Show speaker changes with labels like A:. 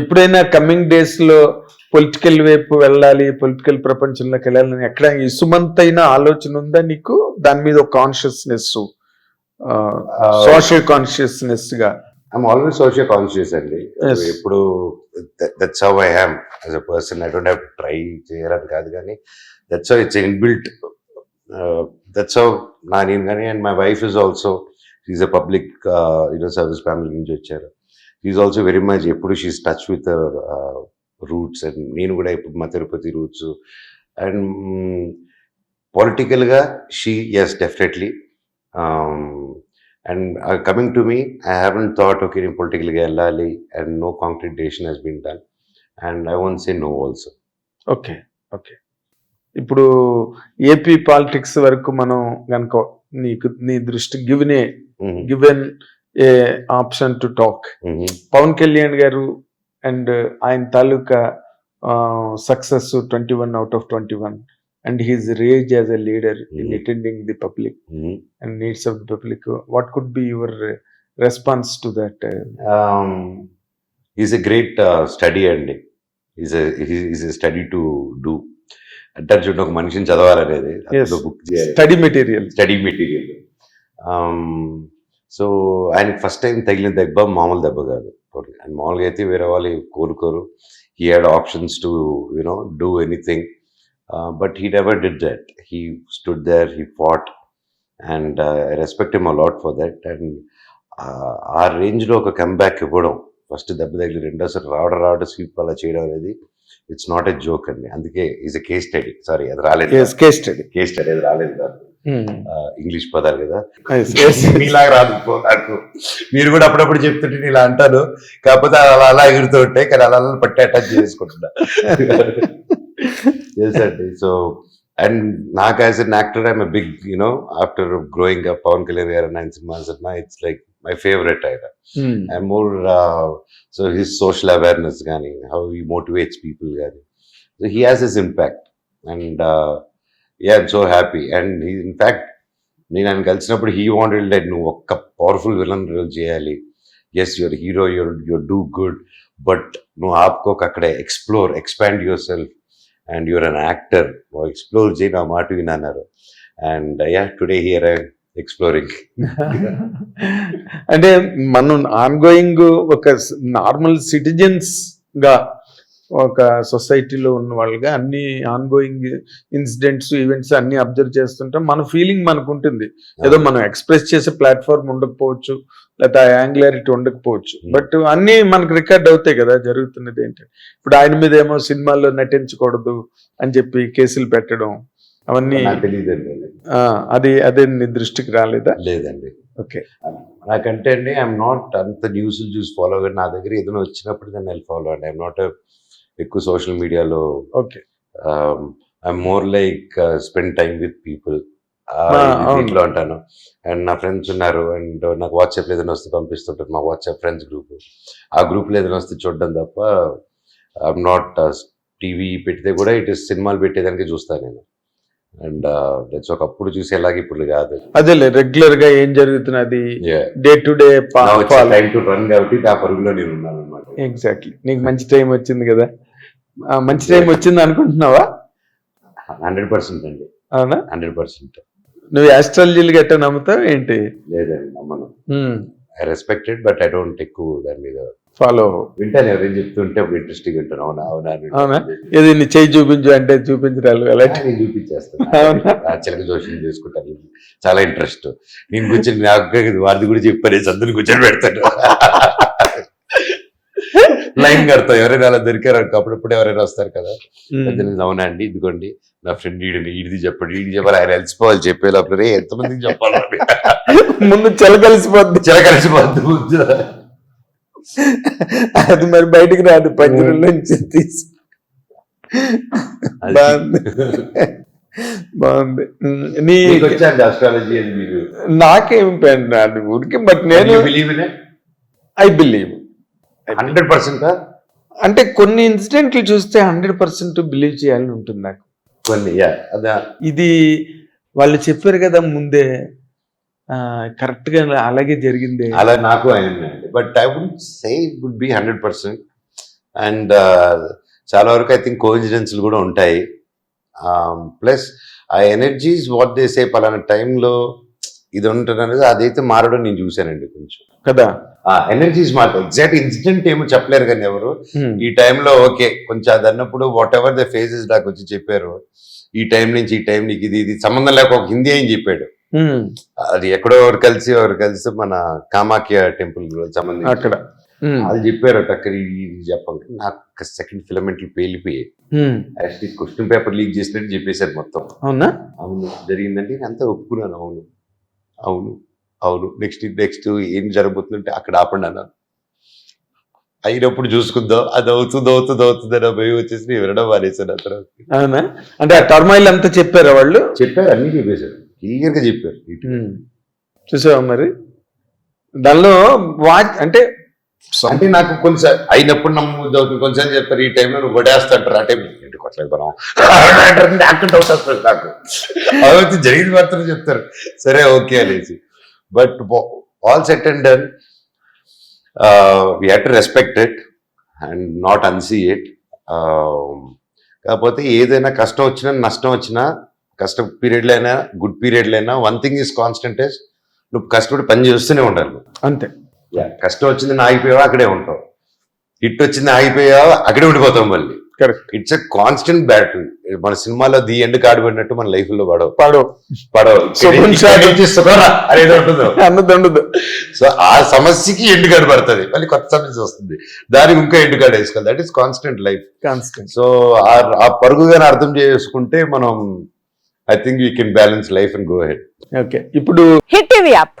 A: ఎప్పుడైనా కమింగ్ డేస్లో పొలిటికల్ వైపు వెళ్ళాలి పొలిటికల్ ప్రపంచంలోకి వెళ్ళాలని ఎక్కడ ఈ సుమంతైన ఆలోచన ఉందా నీకు? దాని మీద ఒక కాన్షియస్నెస్ సోషల్ కాన్షియస్నెస్గా.
B: ఐఎమ్ ఆల్వేస్ సోషల్ కాన్షియస్ అండి. ఎప్పుడు that's how I am as a person I don't have try చేయడానికి కాదు కానీ that's how it's inbuilt that's how నా నేను కానీ and my wife is also is a public you know service family నుంచి వచ్చారు. ఈజ్ ఆల్సో వెరీ మచ్ ఎప్పుడు she's touch with roots and నేను కూడా ఇప్పుడు మా తిరుపతి రూట్స్ అండ్ పొలిటికల్గా she is definitely and coming to me I haven't thought okay నేను పొలిటికల్గా వెళ్ళాలి and no concrete decision has been done and I won't say no also
A: okay okay ఇప్పుడు AP politics వరకు మనం కనుక నీకు నీ దృష్టి given given a option to talk Pawan Kalyan గారు అండ్ ఆయన తాలూకా success twenty one out of twenty one and his raise as a leader in. Attending the public and needs of the public what could be your response to that
B: is a great study అండి. Is is a study to do అంటారు చూడండి ఒక మనిషిని చదవాలనేది.
A: Study material
B: study material so ఆయనకి first time తగిలిన దెబ్బ మామూలు దెబ్బ కాదు. అండ్ మామూలుగా అయితే వేరే వాళ్ళు కోరుకోరు he had options to you know do anything but he never did that he stood there he fought and I respect him a lot for that and ఆ రేంజ్లో ఒక కంబ్యాక్ ఇవ్వడం ఫస్ట్ దెబ్బ తగిలి రెండోసారి రావడం రావడం స్వీప్ అలా చేయడం అనేది ఇట్స్ నాట్ ఎ జోక్ అండి. అందుకే is a case study sorry అది రాలేదు.
A: కేస్ స్టడీ
B: కేస్ స్టడీ అది రాలేదు. ఇంగ్లీష్ పదాలు కదా.
A: Hmm.
B: మీలాగా రాదు నాకు. మీరు కూడా అప్పుడప్పుడు చెప్తుంటే నేను ఇలా అంటాను. కాకపోతే అలా అలా ఎగురుతూ ఉంటాయి కానీ అలా అలా పట్టి అటాచ్ చేసుకుంటున్నా ఎస్ అండి. సో అండ్ నాకు as an actor I'm big you know after growing up Pawan Kalyan గారు నైన్ సినిమాస్ అన్నా ఇట్స్ లైక్ మై ఫేవరెట్ ఆయన.
A: Hmm.
B: I'm more so his social awareness కానీ హౌ హీ మోటివేట్స్ పీపుల్ కానీ so he has his impact and yeah so happy and he in fact నేను ఆయన కలిసినప్పుడు he wanted like నువ్వు ఒక్క powerful villain role చేయాలి. Yes your hero your your do good but నువ్వు ఆపుకోక అక్కడే. Explore expand yourself and your an actor నువ్వు ఎక్స్ప్లోర్ చేయి నా మాట వినన్నారు and yeah today here I exploring
A: అంటే మనం ఆన్ గోయింగ్ ఒక నార్మల్ సిటిజన్స్గా ఒక సొసైటీలో ఉన్న వాళ్ళుగా అన్ని ఆన్ గోయింగ్ ఇన్సిడెంట్స్ ఈవెంట్స్ అన్ని అబ్జర్వ్ చేస్తుంటాం మన ఫీలింగ్ మనకు ఉంటుంది ఏదో మనం ఎక్స్ప్రెస్ చేసే ప్లాట్ఫామ్ ఉండకపోవచ్చు లేకపోతే ఆ యాంగులారిటీ ఉండకపోవచ్చు.
B: Hmm.
A: బట్ అన్ని మనకు రికార్డ్ అవుతాయి కదా జరుగుతున్నది ఏంటంటే ఇప్పుడు ఆయన మీద ఏమో సినిమాల్లో నటించకూడదు అని చెప్పి కేసులు పెట్టడం అవన్నీ
B: అది.
A: అది నీ దృష్టికి రాలేదా?
B: లేదండి.
A: ఓకే.
B: నాకంటే అండి ఐఎమ్ నాట్ అంత న్యూస్ చూసి ఫాలో అవ్వండి నా దగ్గర ఏదైనా వచ్చినప్పుడు దాన్ని ఫాలో అండి. ఐఎమ్ నాట్ ఎక్కువ సోషల్ మీడియాలో
A: okay.
B: I'm more like spend time with people. ఇంట్లో అంటాను. అండ్ నా ఫ్రెండ్స్ ఉన్నారు అండ్ నాకు వాట్సాప్ ఏదైనా వస్తే పంపిస్తుంటారు. మా వాట్సాప్ ఫ్రెండ్స్ గ్రూప్ ఆ గ్రూప్లో ఏదైనా వస్తే చూడడం తప్ప ఐఎమ్ నాట్ టీవీ పెడితే కూడా ఇటు సినిమాలు పెట్టేదానికి చూస్తాను నేను. అండ్ దట్స్ ఒకప్పుడు చూసేలాగా ఇప్పుడు కాదు.
A: అదేలే రెగ్యులర్గా ఏం జరుగుతున్నది? Day to day
B: time to run కాబట్టి ఆ పరుగులో నేను ఉన్నాను అనమాట
A: ఎగ్జాక్ట్లీ నీకు మంచి టైం వచ్చింది కదా? మంచి టైం వచ్చింది అనుకుంటున్నావా?
B: హండ్రెడ్ పర్సెంట్ అండి.
A: అవునా?
B: Hundred percent.
A: నువ్వు ఆస్ట్రాలజీలు గట్ట నమ్ముతావు ఏంటి?
B: లేదండి నమ్మను. I respected but I don't ఎక్కువ దాని మీద
A: ఫాలో
B: వింటాను ఎవరైనా చెప్తుంటే ఇంట్రెస్టింగ్ వింటాను అవునా అవునా?
A: అవునా? ఏది నీ చేయి చూపించు అంటే చూపించరాలు అలాంటి
B: చూపించేస్తాను. చిలక జోషం చేసుకుంటాను. చాలా ఇంట్రెస్ట్ నేను కూర్చొని నాకు వారిది కూడా చెప్పారు చందుని కూర్చొని పెడతాను. లైన్ కడతాం. ఎవరైనా అలా దొరికారు అప్పుడప్పుడు ఎవరైనా వస్తారు కదా. పెద్దలు అవునా అండి ఇదిగోండి నా ఫ్రెండ్ ఈడిని ఈడిది చెప్పండి ఈడి చెప్పాలి ఆయన కలిసిపోవాలి చెప్పే లోపల ఎంతమందికి చెప్పాలి
A: ముందు చెలకలిసిపోద్ది
B: చిల కలిసిపోద్ది
A: అది మరి బయటికి రాదు పంజరం నుంచి తీసి. బాగుంది. బాగుంది. నీ
B: మీకు వచ్చాండి అస్ట్రాలజీ అది మీకు
A: నాకేం పెన్ అది ఊరికి బట్ నేను ఐ బిలీవ్
B: హండ్రెడ్ పర్సెంట్?
A: అంటే కొన్ని ఇన్సిడెంట్లు చూస్తే హండ్రెడ్ పర్సెంట్ బిలీవ్ చేయాలని ఉంటుంది నాకు.
B: కొన్ని
A: ఇది వాళ్ళు చెప్పారు కదా ముందే కరెక్ట్గా అలాగే జరిగింది.
B: అలా నాకు అయిందండి. But I would say would be hundred percent. And చాలా వరకు ఐ థింక్ కోఇన్సిడెన్స్లు కూడా ఉంటాయి. ప్లస్ ఆ ఎనర్జీస్ వాట్ దే సే పలానా టైంలో ఇది ఉంటుంది అదైతే మారడం నేను చూశానండి కొంచెం.
A: కదా?
B: ఆ ఎనర్జీస్ మాట ఎగ్జాక్ట్ ఇన్సిడెంట్ ఏమో చెప్పలేరు కానీ ఎవరు. ఈ టైంలో ఓకే కొంచెం అది అన్నప్పుడు వాట్ ఎవర్ ద ఫేజెస్ నాకు వచ్చి చెప్పారు. ఈ టైం నుంచి ఈ టైం నీకు ఇది ఇది సంబంధం లేక ఒక హిందీ అని చెప్పాడు. అది ఎక్కడో ఎవరు కలిసి ఎవరు కలిసి మన కామాఖ్య టెంపుల్ సంబంధించి.
A: అక్కడ.
B: అది చెప్పారు అక్కడ ఇది చెప్పండి. నాకు సెకండ్ ఫిలమెంట్లు యాక్చువల్లీ క్వశ్చన్ పేపర్ లీక్ చేసినట్టు చెప్పేశారు మొత్తం.
A: అవునా?
B: అవును జరిగిందంటే నేను అంతా ఒప్పుకున్నాను అవును. అవును అవును. నెక్స్ట్ నెక్స్ట్ ఏం జరగబోతుందంటే అక్కడ ఆపండి అన్నాను. అయినప్పుడు చూసుకుందాం. అది అవుతుంది అవుతుంది అవుతుంది అని భయం వచ్చేసి నేను వినడం మానేశాను ఆ తర్వాత.
A: అవునా? అంటే ఆ టర్మాయిల్ అంతా చెప్పారా వాళ్ళు?
B: చెప్పారు అన్ని చెప్పేశారు. క్లియర్గా చెప్పారు
A: చూసావా మరి? దానిలో వాచ్ అంటే
B: అంటే నాకు కొంచెం అయినప్పుడు నమ్ముద్ది అవుతుంది కొంచెం చెప్పారు ఈ టైంలో నువ్వు కొడేస్తాంటారు ఆ టైం ఇంటికి కొట్టలేదు మనం? అక్కడ డౌట్ వస్తుంది నాకు. అవి జరిగింది మాత్రం చెప్తారు. సరే ఓకే అనేసి. But all set and done we have to respect it and not unsee it కాకపోతే ఏదైనా కష్టం వచ్చినా నష్టం వచ్చినా కష్ట పీరియడ్లో అయినా గుడ్ పీరియడ్లో అయినా one thing is constant is నువ్వు కష్టపడి పని చేస్తూనే ఉండాలి.
A: అంతే.
B: కష్టం వచ్చింది ఆగిపోయావా? అక్కడే ఉంటావు. హిట్ వచ్చింది ఆగిపోయావా? అక్కడే ఉండిపోతాం మళ్ళీ.
A: Correct
B: it's a constant battle మన సినిమాలో ది ఎండ్ కార్డు పడినట్టు మన లైఫ్లో పడవు.
A: పాడు
B: పడవు
A: ఉండదు
B: సో ఆ సమస్యకి ఎండ్ కార్డు పడుతుంది. మళ్ళీ కొత్త సమస్య వస్తుంది. దానికి ఇంకా ఎండ్ కార్డు వేసుకోవాలి. That is constant life
A: constant
B: so ఆ పరుగుగానే అర్థం చేసుకుంటే మనం I think you can balance life and go head
A: okay ఇప్పుడు
C: హిట్ టీవీ యాప్.